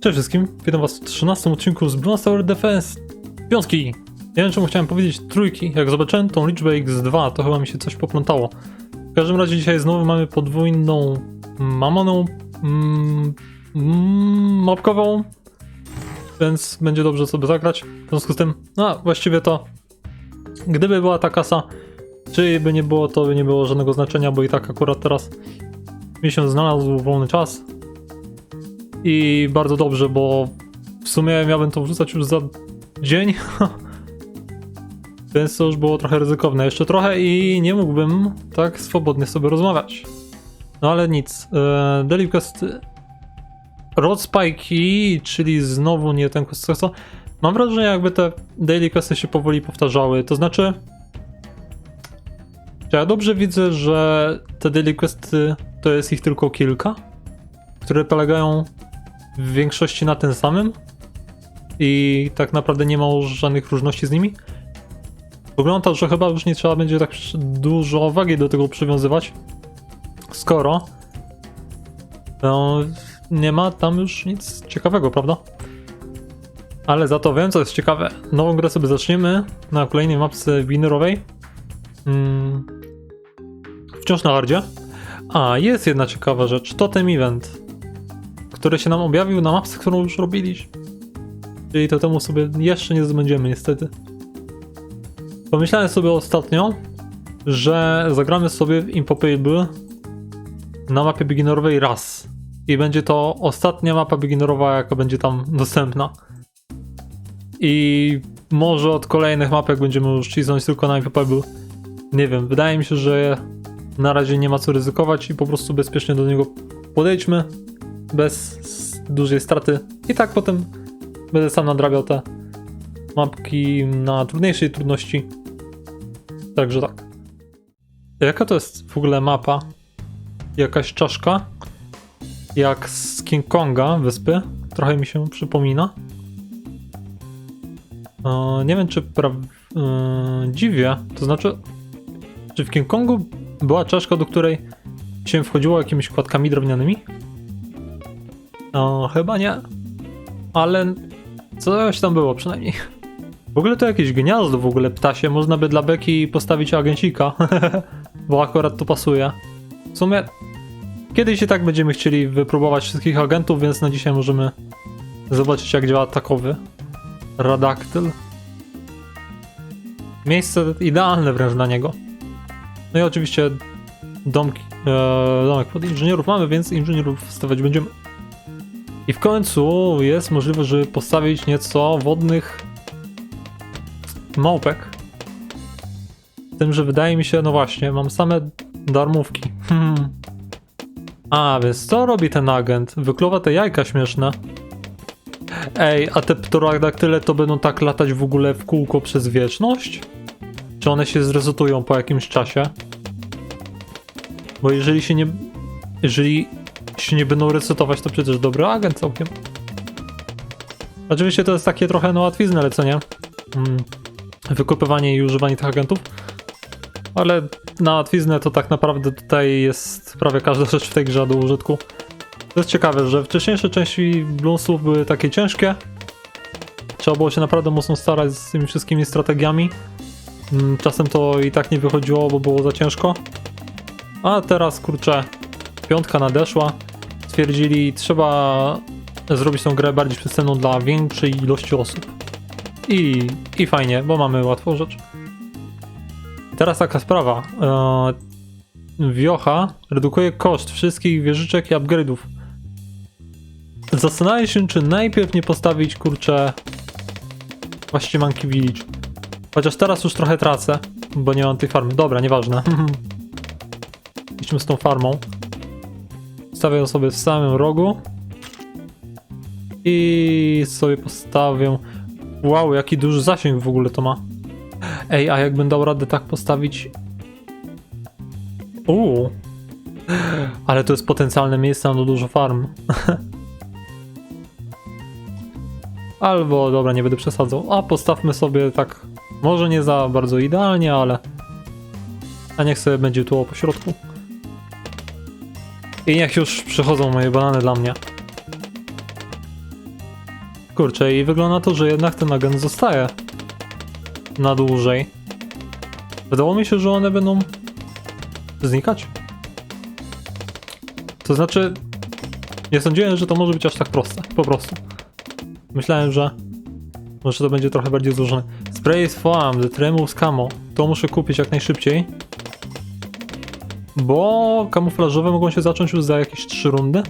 Cześć wszystkim, witam was w 13 odcinku z Bronze Tower Defense Piątki. Nie wiem czemu chciałem powiedzieć trójki, jak zobaczyłem tą liczbę x2 to chyba mi się coś poplątało. W każdym razie dzisiaj znowu mamy podwójną mamoną mm, mapkową, więc będzie dobrze sobie zagrać. W związku z tym, no właściwie to gdyby była ta kasa, czy by nie było, to by nie było żadnego znaczenia, bo i tak akurat teraz mi się znalazł wolny czas, i bardzo dobrze, bo w sumie miałbym to wrzucać już za dzień. Więc to już było trochę ryzykowne. Jeszcze trochę i nie mógłbym tak swobodnie sobie rozmawiać. No ale nic. E, Daily Quest Rod Spike'i, czyli znowu nie ten quest. Mam wrażenie, jakby te Daily Questy się powoli powtarzały. To znaczy. Czy ja dobrze widzę, że te Daily Questy to jest ich tylko kilka? Które polegają w większości na tym samym i tak naprawdę nie ma żadnych różności z nimi. Wygląda, że chyba już nie trzeba będzie tak dużo wagi do tego przywiązywać, skoro no, nie ma tam już nic ciekawego, prawda? Ale za to wiem, co jest ciekawe. Nową grę sobie zaczniemy na kolejnej mapce winerowej. Mm. Wciąż na hardzie. A, jest jedna ciekawa rzecz. Totem Event który się nam objawił na mapce, którą już robiliśmy. Czyli to temu sobie jeszcze nie zdobędziemy niestety. Pomyślałem sobie ostatnio, że zagramy sobie w Impopable na mapie beginnerowej raz. I będzie to ostatnia mapa beginnerowa, jaka będzie tam dostępna. I może od kolejnych mapek będziemy już cisnąć tylko na Impopable. Nie wiem, wydaje mi się, że na razie nie ma co ryzykować i po prostu bezpiecznie do niego podejdźmy bez dużej straty. I tak potem będę sam nadrabiał te mapki na trudniejszej trudności. Także tak. Jaka to jest w ogóle mapa? Jakaś czaszka? Jak z King Konga wyspy. Trochę mi się przypomina. E, nie wiem, czy pra... E, dziwię. To znaczy, czy w King Kongu była czaszka, do której się wchodziło jakimiś kładkami drewnianymi? No, chyba nie. Ale coś tam było przynajmniej. W ogóle to jakieś gniazdo w ogóle ptasie. Można by dla Beki postawić agencika. Bo akurat to pasuje. W sumie kiedyś i tak będziemy chcieli wypróbować wszystkich agentów, więc na dzisiaj możemy zobaczyć jak działa takowy. Radaktyl. Miejsce idealne wręcz na niego. No i oczywiście domki, e, domek pod inżynierów mamy, więc inżynierów stawiać będziemy. I w końcu jest możliwe, żeby postawić nieco wodnych małpek. Z tym, że wydaje mi się, no właśnie, mam same darmówki. Hmm. A, więc co robi ten agent? Wykluwa te jajka śmieszne. Ej, a te pterodaktyle to będą tak latać w ogóle w kółko przez wieczność? Czy one się zresetują po jakimś czasie? Bo jeżeli się nie... Jeżeli się nie będą resetować, to przecież dobry agent całkiem. Oczywiście to jest takie trochę no łatwizne lecenie. Mm, wykupywanie i używanie tych agentów. Ale na łatwiznę to tak naprawdę tutaj jest prawie każda rzecz w tej grze do użytku. To jest ciekawe, że wcześniejsze części Bloomsów były takie ciężkie. Trzeba było się naprawdę mocno starać z tymi wszystkimi strategiami. Mm, czasem to i tak nie wychodziło, bo było za ciężko. A teraz, kurczę, piątka nadeszła stwierdzili, trzeba zrobić tą grę bardziej przystępną dla większej ilości osób. I, I fajnie, bo mamy łatwą rzecz. Teraz taka sprawa. Eee, Wiocha redukuje koszt wszystkich wieżyczek i upgrade'ów. Zastanawiam się, czy najpierw nie postawić, kurczę, właściwie Monkey Village. Chociaż teraz już trochę tracę, bo nie mam tej farmy. Dobra, nieważne. Idźmy z tą farmą. Stawię sobie w samym rogu. I sobie postawię. Wow, jaki duży zasięg w ogóle to ma. Ej, a jakbym dał radę tak postawić. Uuu. Ale to jest potencjalne miejsce na dużo farm. Albo, dobra, nie będę przesadzał. A postawmy sobie tak. Może nie za bardzo idealnie, ale. A niech sobie będzie tu po środku. I niech już przychodzą moje banany dla mnie. Kurczę, i wygląda to, że jednak ten agent zostaje na dłużej. Wydało mi się, że one będą znikać. To znaczy, nie sądziłem, że to może być aż tak proste, po prostu. Myślałem, że może to będzie trochę bardziej złożone. Spray is foam, the Tremus Camo. To muszę kupić jak najszybciej. Bo kamuflażowe mogą się zacząć już za jakieś 3 rundy.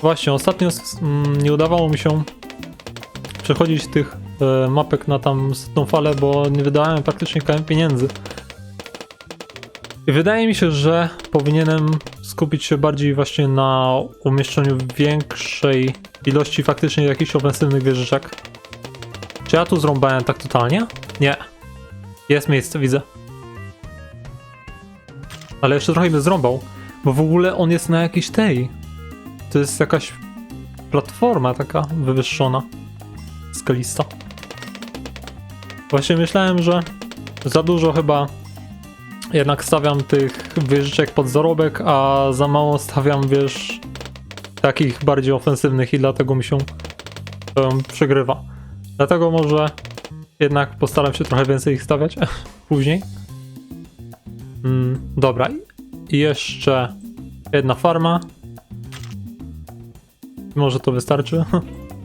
Właśnie, ostatnio mm, nie udawało mi się przechodzić tych e, mapek na tam tą falę, bo nie wydałem praktycznie KM pieniędzy. I wydaje mi się, że powinienem skupić się bardziej właśnie na umieszczeniu większej ilości faktycznie jakichś ofensywnych wieżyczek. Czy ja tu zrąbałem tak totalnie? Nie. Jest miejsce, widzę. Ale jeszcze trochę mnie zrąbał, bo w ogóle on jest na jakiejś tej. To jest jakaś platforma taka wywyższona. Skalista. Właśnie myślałem, że za dużo chyba jednak stawiam tych wieżyczek pod zarobek, a za mało stawiam, wiesz, takich bardziej ofensywnych i dlatego mi się um, przegrywa. Dlatego może jednak postaram się trochę więcej ich stawiać później. Mm, dobra, i jeszcze jedna farma. Może to wystarczy.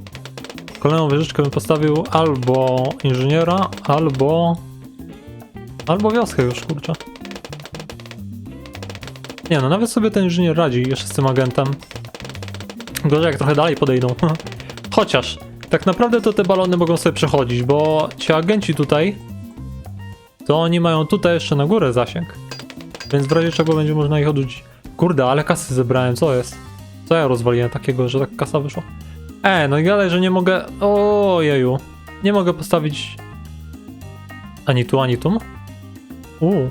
Kolejną wieżyczkę bym postawił albo inżyniera, albo... Albo wioskę już, kurczę. Nie no, nawet sobie ten inżynier radzi jeszcze z tym agentem. Gorzej jak trochę dalej podejdą. Chociaż, tak naprawdę to te balony mogą sobie przechodzić, bo ci agenci tutaj, to oni mają tutaj jeszcze na górę zasięg. Więc w razie czego będzie można ich odrzucić. Kurde, ale kasy zebrałem, co jest? Co ja rozwaliłem takiego, że tak kasa wyszła? E, no i gadaj, że nie mogę... Ojeju. Nie mogę postawić... Ani tu, ani tu? Uuu.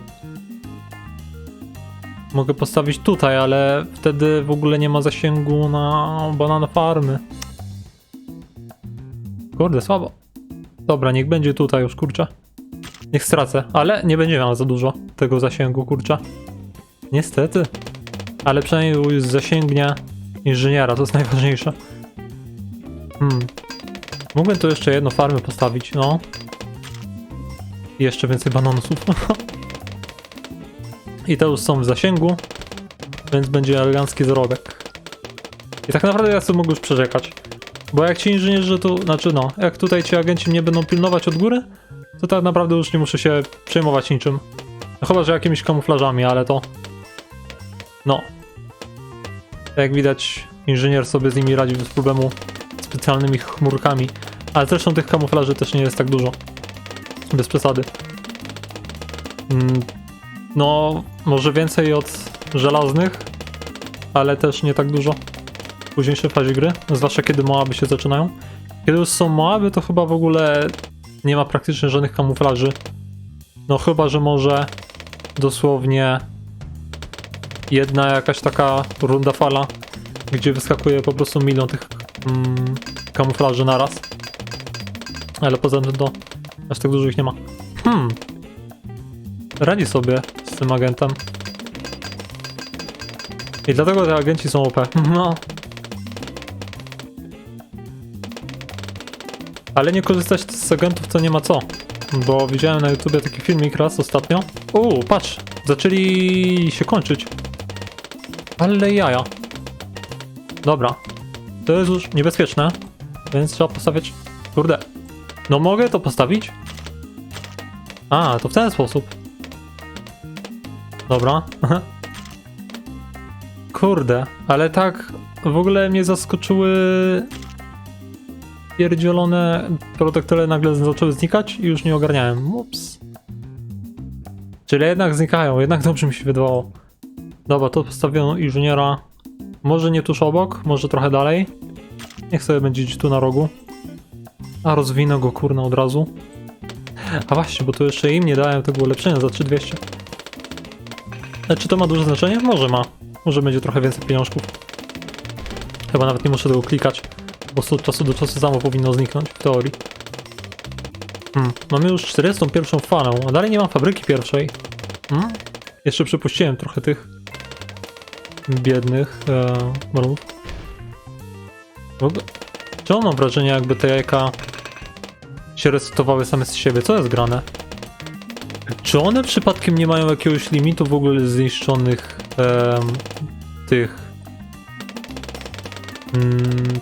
Mogę postawić tutaj, ale wtedy w ogóle nie ma zasięgu na banana farmy. Kurde, słabo. Dobra, niech będzie tutaj już, kurczę. Niech stracę, ale nie będzie miał za dużo tego zasięgu, kurczę. Niestety. Ale przynajmniej już zasięgnie inżyniera, to jest najważniejsze. Hmm. Mógłbym tu jeszcze jedno farmy postawić, no. I jeszcze więcej bananusów. I te już są w zasięgu, więc będzie elegancki zarobek. I tak naprawdę ja sobie mogę już przeczekać. Bo jak ci inżynierzy tu, znaczy no, jak tutaj ci agenci mnie będą pilnować od góry, to tak naprawdę już nie muszę się przejmować niczym. No chyba, że jakimiś kamuflażami, ale to... No. Jak widać, inżynier sobie z nimi radzi bez problemu specjalnymi chmurkami. Ale zresztą tych kamuflaży też nie jest tak dużo. Bez przesady. Mm, No, może więcej od żelaznych, ale też nie tak dużo w późniejszej fazie gry, zwłaszcza kiedy Moaby się zaczynają. Kiedy już są Moaby, to chyba w ogóle nie ma praktycznie żadnych kamuflaży. No chyba, że może dosłownie jedna jakaś taka runda fala, gdzie wyskakuje po prostu milion tych mm, kamuflaży naraz. Ale poza tym to aż tak dużo ich nie ma. Hmm. Radzi sobie z tym agentem. I dlatego te agenci są OP. No. Ale nie korzystać z agentów to nie ma co. Bo widziałem na YouTubie taki filmik raz ostatnio. Uuu, patrz, zaczęli się kończyć. Ale jaja. Dobra. To jest już niebezpieczne, więc trzeba postawić... Kurde. No mogę to postawić? A, to w ten sposób. Dobra. Kurde, ale tak w ogóle mnie zaskoczyły pierdzielone protektory nagle zaczęły znikać i już nie ogarniałem. Ups. Czyli jednak znikają, jednak dobrze mi się wydawało. Dobra, to postawiono inżyniera. Może nie tuż obok, może trochę dalej. Niech sobie będzie gdzieś tu na rogu. A rozwinę go kurna od razu. A właśnie, bo tu jeszcze im nie dałem tego ulepszenia za 3200. Ale czy to ma duże znaczenie? Może ma. Może będzie trochę więcej pieniążków. Chyba nawet nie muszę tego klikać, bo od czasu do czasu samo powinno zniknąć, w teorii. Hmm, mamy już 41 falę, a dalej nie mam fabryki pierwszej. Hmm? Jeszcze przepuściłem trochę tych biednych e, marów. W mam wrażenie, jakby te jajka się resetowały same z siebie? Co jest grane? Czy one przypadkiem nie mają jakiegoś limitu w ogóle zniszczonych em, tych... Mm,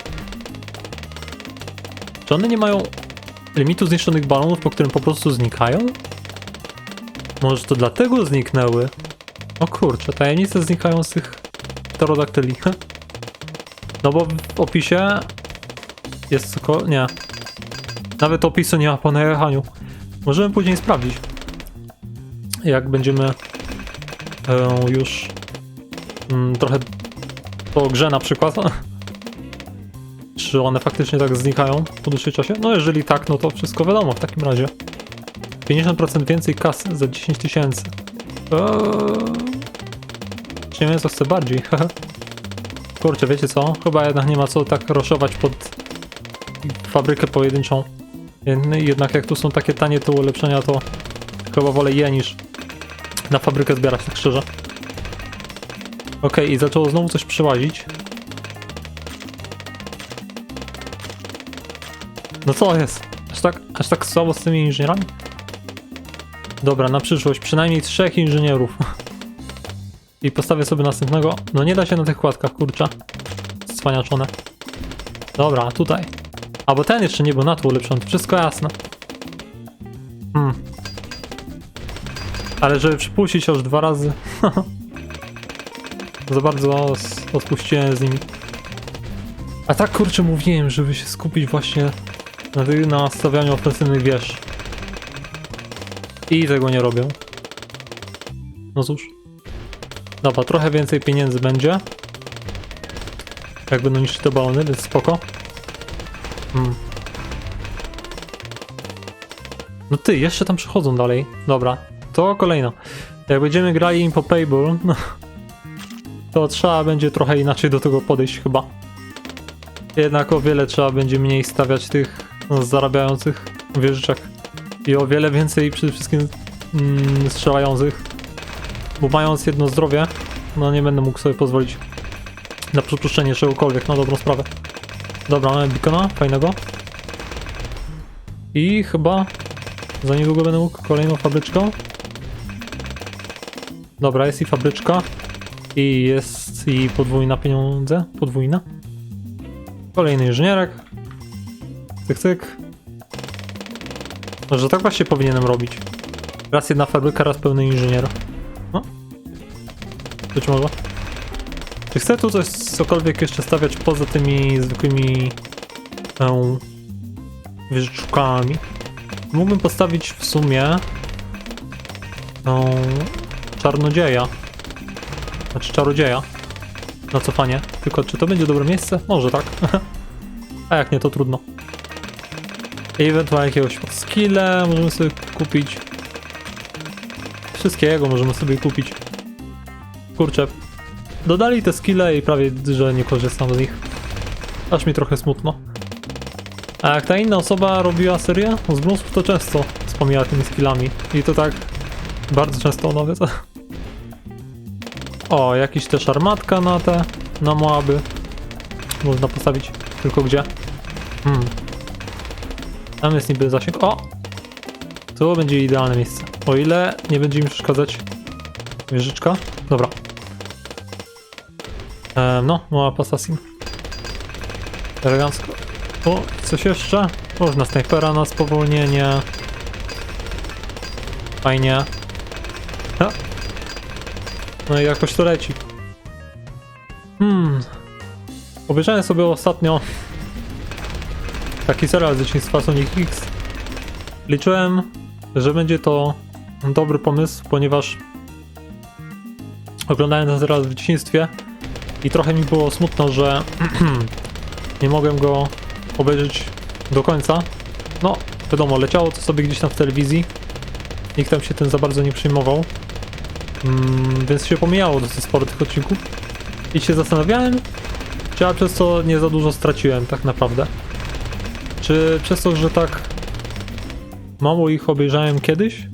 czy one nie mają limitu zniszczonych balonów, po którym po prostu znikają? Może to dlatego zniknęły? O kurczę, tajemnice znikają z tych pterodaktyli. No bo w opisie jest tylko... nie. Nawet opisu nie ma po najechaniu. Możemy później sprawdzić. Jak będziemy e, już mm, trochę po grze na przykład. Czy one faktycznie tak znikają po dłuższym czasie? No jeżeli tak, no to wszystko wiadomo w takim razie. 50% więcej kasy za 10 tysięcy. Eee... Nie wiem co chcę bardziej. Kurczę, wiecie co? Chyba jednak nie ma co tak roszować pod fabrykę pojedynczą. Jed- Jednak jak tu są takie tanie te ulepszenia, to chyba wolę je niż na fabrykę zbierać, tak szczerze. Okej, i zaczęło znowu coś przyłazić. No co jest? Aż tak, aż tak słabo z tymi inżynierami? Dobra, na przyszłość przynajmniej trzech inżynierów. I postawię sobie następnego. No nie da się na tych kładkach, kurczę. Cwaniaczone. Dobra, tutaj. A bo ten jeszcze nie był na to ulepszony, wszystko jasne. Hmm. Ale żeby przypuścić aż dwa razy. Za bardzo odpuściłem z nimi. A tak kurczę mówiłem, żeby się skupić właśnie na stawianiu ofensywnych wież. I tego nie robią. No cóż. Dobra, trochę więcej pieniędzy będzie. Jak będą niszczyć te balony, więc spoko. Hmm. No ty, jeszcze tam przychodzą dalej. Dobra, to kolejno. Jak będziemy grali im po Payball, no, to trzeba będzie trochę inaczej do tego podejść chyba. Jednak o wiele trzeba będzie mniej stawiać tych zarabiających wieżyczek. I o wiele więcej przede wszystkim mm, strzelających. Bo mając jedno zdrowie, no nie będę mógł sobie pozwolić na przypuszczenie czegokolwiek, na dobrą sprawę. Dobra, mamy beacona, fajnego. I chyba za niedługo będę mógł kolejną fabryczką. Dobra, jest i fabryczka. I jest i podwójna pieniądze. Podwójna. Kolejny inżynierek. Cyk, cyk. Może tak właśnie powinienem robić. Raz jedna fabryka, raz pełny inżynier. No. Być może. Czy chcę tu coś, cokolwiek jeszcze stawiać poza tymi zwykłymi e, wieżyczkami? Mógłbym postawić w sumie tą czarnodzieja. Znaczy czarodzieja. Na cofanie. Tylko czy to będzie dobre miejsce? Może tak. A jak nie, to trudno. Ewentualnie jakiegoś skille możemy sobie kupić. Wszystkiego możemy sobie kupić. Kurczę. Dodali te skille i prawie, że nie korzystam z nich. Aż mi trochę smutno. A jak ta inna osoba robiła serię z Bluesów, to często wspomniała tymi skillami. I to tak bardzo często nawet. O, jakiś też armatka na te, na Moaby. Można postawić. Tylko gdzie? Hmm. Tam jest niby zasięg. O! To będzie idealne miejsce. O ile nie będzie mi przeszkadzać wieżyczka. Dobra. E, no, mała assassin. Elegancko. O, coś jeszcze? Można snajpera na spowolnienie. Fajnie. Ha. No i jakoś to leci. Hmm. Obejrzałem sobie ostatnio taki serial z dzieciństwa Sonic X. Liczyłem, że będzie to dobry pomysł, ponieważ oglądałem ten serial w dzieciństwie i trochę mi było smutno, że nie mogłem go obejrzeć do końca. No, wiadomo, leciało to sobie gdzieś tam w telewizji. Nikt tam się tym za bardzo nie przejmował. Mm, więc się pomijało dosyć sporo tych odcinków. I się zastanawiałem, czy ja przez to nie za dużo straciłem tak naprawdę. Czy przez to, że tak mało ich obejrzałem kiedyś,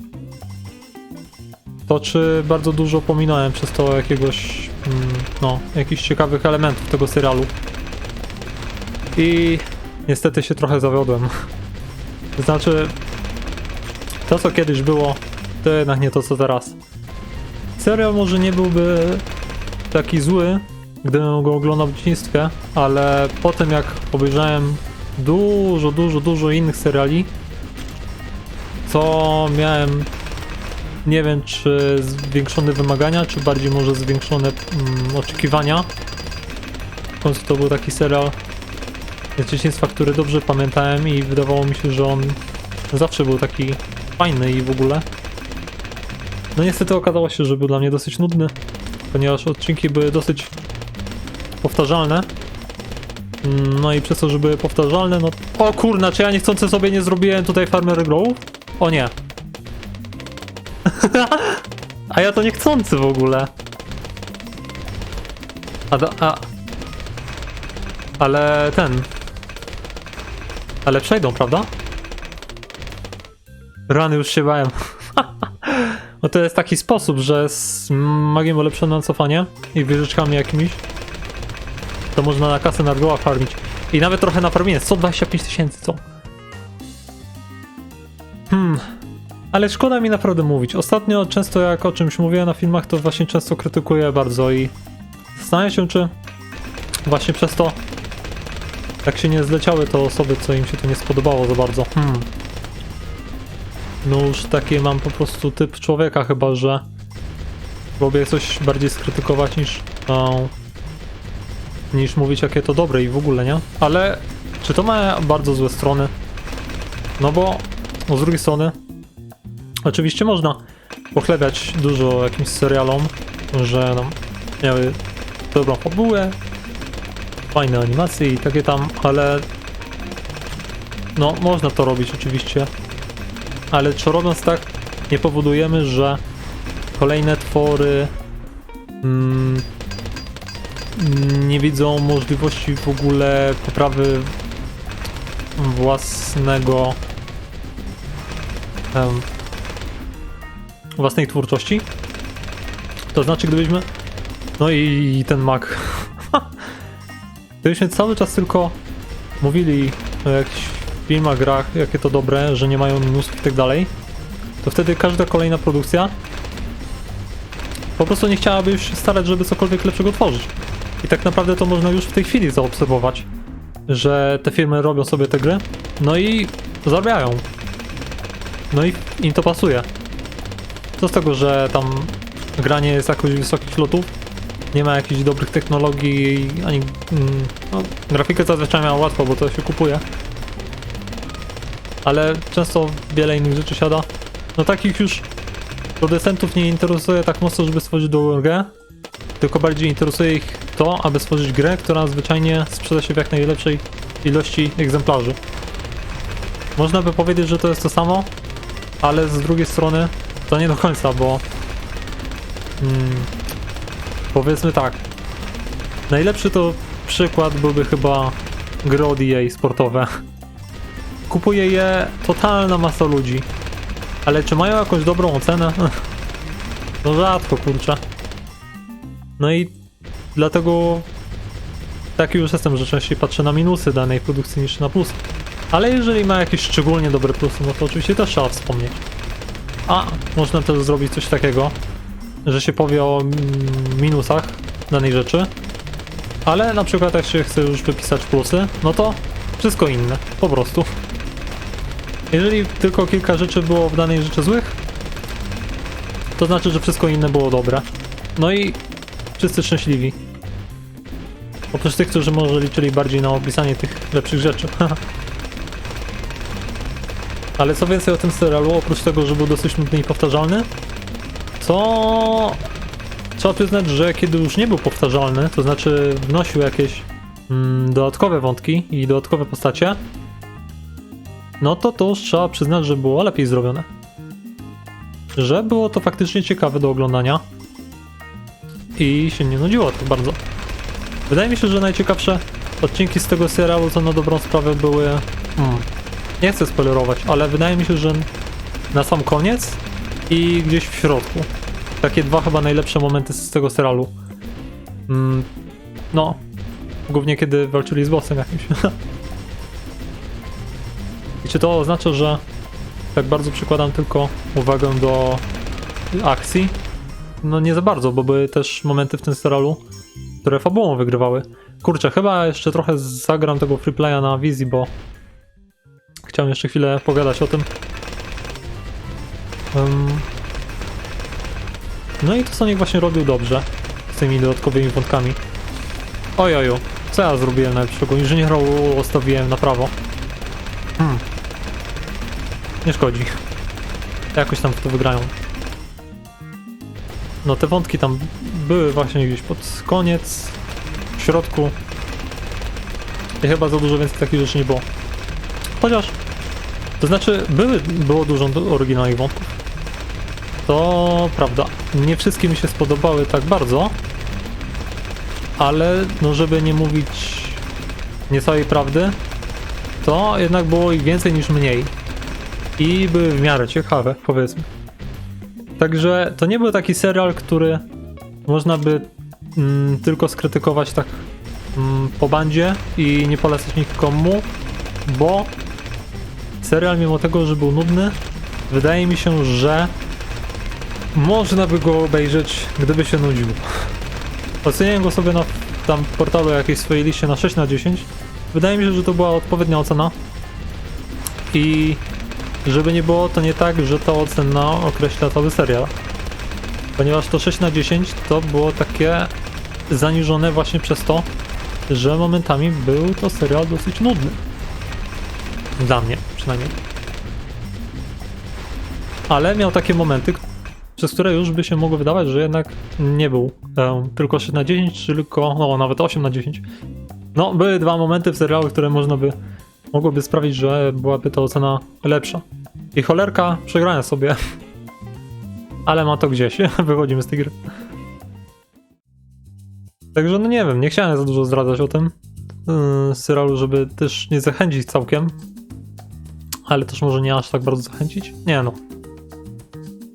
to czy bardzo dużo pominąłem przez to jakiegoś, mm, no, jakichś ciekawych elementów tego serialu. I niestety się trochę zawiodłem. Znaczy, to co kiedyś było, to jednak nie to co teraz. Serial może nie byłby taki zły, gdybym go oglądał w dzieciństwie, ale po tym jak obejrzałem dużo, dużo, dużo innych seriali, to miałem nie wiem czy zwiększone wymagania, czy bardziej może zwiększone mm, oczekiwania. W końcu to był taki serial z dzieciństwa, który dobrze pamiętałem i wydawało mi się, że on zawsze był taki fajny i w ogóle. No niestety okazało się, że był dla mnie dosyć nudny, ponieważ odcinki były dosyć powtarzalne. No i przez to, że były powtarzalne, no... O kurna, czy ja niechcący sobie nie zrobiłem tutaj Farmer Grow? O nie. a ja to niechcący w ogóle. A, do, a... Ale ten... Ale przejdą, prawda? Rany już się bałem. No to jest taki sposób, że z magiem ulepszonym na cofanie i wieżyczkami jakimiś to można na kasę nadgoła farmić. I nawet trochę na farmienie. 125 tysięcy, co? Hmm. Ale szkoda mi naprawdę mówić. Ostatnio często jak o czymś mówię na filmach, to właśnie często krytykuję bardzo i zastanawiam się, czy właśnie przez to tak się nie zleciały te osoby, co im się to nie spodobało za bardzo. Hmm. No już taki mam po prostu typ człowieka chyba, że lubię coś bardziej skrytykować niż no, niż mówić jakie to dobre i w ogóle, nie? Ale czy to ma bardzo złe strony? No bo no z drugiej strony oczywiście można pochlebiać dużo jakimś serialom, że no, miały dobrą fabułę, fajne animacje i takie tam, ale no można to robić oczywiście, ale czy robiąc tak nie powodujemy, że kolejne twory mm, nie widzą możliwości w ogóle poprawy własnego em, własnej twórczości. To znaczy, gdybyśmy no i, i ten Mac gdybyśmy cały czas tylko mówili o jakichś filmach, grach, jakie to dobre, że nie mają minusów i tak dalej, to wtedy każda kolejna produkcja po prostu nie chciałaby już się starać, żeby cokolwiek lepszego tworzyć. I tak naprawdę to można już w tej chwili zaobserwować, że te firmy robią sobie te gry, no i zarabiają. No i im to pasuje. Co z tego, że tam granie jest jakoś wysokich lotów, nie ma jakichś dobrych technologii, ani mm, no, grafikę zazwyczaj miała łatwo, bo to się kupuje. Ale często wiele innych rzeczy siada. No takich już producentów nie interesuje tak mocno, żeby stworzyć dobrą grę, tylko bardziej interesuje ich to, aby stworzyć grę, która zwyczajnie sprzeda się w jak najlepszej ilości egzemplarzy. Można by powiedzieć, że to jest to samo, ale z drugiej strony to nie do końca, bo mm, powiedzmy tak, najlepszy to przykład byłby chyba gry od EA sportowe. Kupuje je totalna masa ludzi, ale czy mają jakąś dobrą ocenę? No rzadko, kurczę. No i dlatego taki już jestem, że częściej patrzę na minusy danej produkcji niż na plusy. Ale jeżeli ma jakieś szczególnie dobre plusy, no to oczywiście też trzeba wspomnieć. A, można też zrobić coś takiego, że się powie o mm, minusach danej rzeczy, ale na przykład jak się chce już wypisać plusy, no to wszystko inne, po prostu. Jeżeli tylko kilka rzeczy było w danej rzeczy złych, to znaczy, że wszystko inne było dobre. No i wszyscy szczęśliwi. Oprócz tych, którzy może liczyli bardziej na opisanie tych lepszych rzeczy. Ale co więcej o tym serialu, oprócz tego, że był dosyć nudny i powtarzalny, to trzeba przyznać, że kiedy już nie był powtarzalny, to znaczy wnosił jakieś mm, dodatkowe wątki i dodatkowe postacie, no to to już trzeba przyznać, że było lepiej zrobione. Że było to faktycznie ciekawe do oglądania i się nie nudziło tak bardzo. Wydaje mi się, że najciekawsze odcinki z tego serialu to na dobrą sprawę były... Hmm, nie chcę spoilerować, ale wydaje mi się, że na sam koniec i gdzieś w środku. Takie dwa chyba najlepsze momenty z tego serialu. Mm, no, głównie kiedy walczyli z bossem jakimś. Czy to oznacza, że tak bardzo przykładam tylko uwagę do akcji? No nie za bardzo, bo były też momenty w tym serialu, które fabułą wygrywały. Kurczę, chyba jeszcze trochę zagram tego freeplaya na wizji, bo chciałem jeszcze chwilę pogadać o tym. Ym. No i to Sonic właśnie robił dobrze z tymi dodatkowymi wątkami. Ojoju, co ja zrobiłem najlepszego? Inżyniera ustawiłem na prawo. Hmm. Nie szkodzi. Jakoś tam w to wygrają. No te wątki tam były właśnie gdzieś pod koniec, w środku. I chyba za dużo więcej takich rzeczy nie było. Chociaż, to znaczy były, było dużo oryginalnych wątków. To prawda. Nie wszystkie mi się spodobały tak bardzo, ale no żeby nie mówić niecałej prawdy, to jednak było ich więcej niż mniej. I były w miarę ciekawe, powiedzmy. Także to nie był taki serial, który można by mm, tylko skrytykować tak mm, po bandzie i nie polecać nikomu, bo serial mimo tego, że był nudny, wydaje mi się, że można by go obejrzeć, gdyby się nudził. Oceniłem go sobie na tam portalu jakiejś swojej liście na 6 na 10. Wydaje mi się, że to była odpowiednia ocena. I żeby nie było, to nie tak, że ta ocena określa cały serial. Ponieważ to 6 na 10 to było takie zaniżone właśnie przez to, że momentami był to serial dosyć nudny. Dla mnie przynajmniej. Ale miał takie momenty, przez które już by się mogło wydawać, że jednak nie był e, tylko 6 na 10, tylko no, nawet 8 na 10. No, były dwa momenty w serialu, które można by mogłoby sprawić, że byłaby ta ocena lepsza. I cholerka przegrania sobie. Ale ma to gdzieś. Wychodzimy z tej gry. Także no nie wiem, nie chciałem za dużo zdradzać o tym yy, serialu, żeby też nie zachęcić całkiem. Ale też może nie aż tak bardzo zachęcić. Nie no.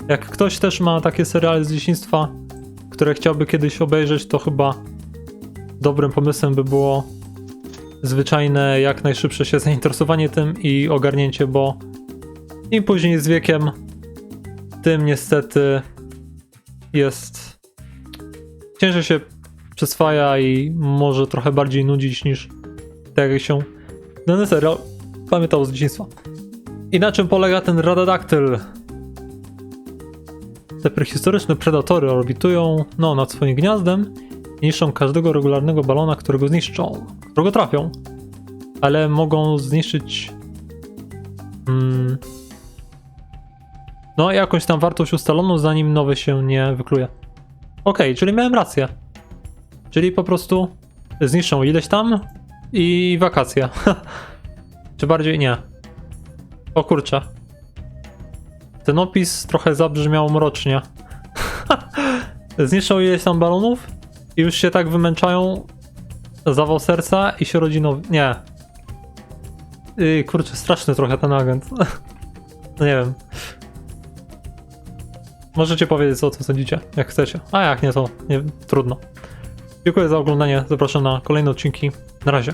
Jak ktoś też ma takie seriale z dzieciństwa, które chciałby kiedyś obejrzeć, to chyba dobrym pomysłem by było zwyczajne, jak najszybsze się zainteresowanie tym i ogarnięcie, bo im później z wiekiem, tym niestety jest ciężej się przyswaja i może trochę bardziej nudzić niż tak jak się dany serial pamiętał z dzieciństwa. I na czym polega ten radadaktyl? Te prehistoryczne predatory orbitują no, nad swoim gniazdem i niszczą każdego regularnego balona, którego zniszczą, którego trafią. Ale mogą zniszczyć mm, no jakąś tam wartość ustaloną, zanim nowy się nie wykluje. Okej, czyli miałem rację. Czyli po prostu zniszczą ileś tam i wakacje. Czy bardziej nie? O kurczę. Ten opis trochę zabrzmiał mrocznie. Zniszczą ileś tam balonów i już się tak wymęczają zawał serca i się rodzi nowy... Nie. Yy, kurczę, straszny trochę ten agent. no nie wiem. Możecie powiedzieć, o tym sądzicie, jak chcecie. A jak nie, to nie, trudno. Dziękuję za oglądanie. Zapraszam na kolejne odcinki. Na razie.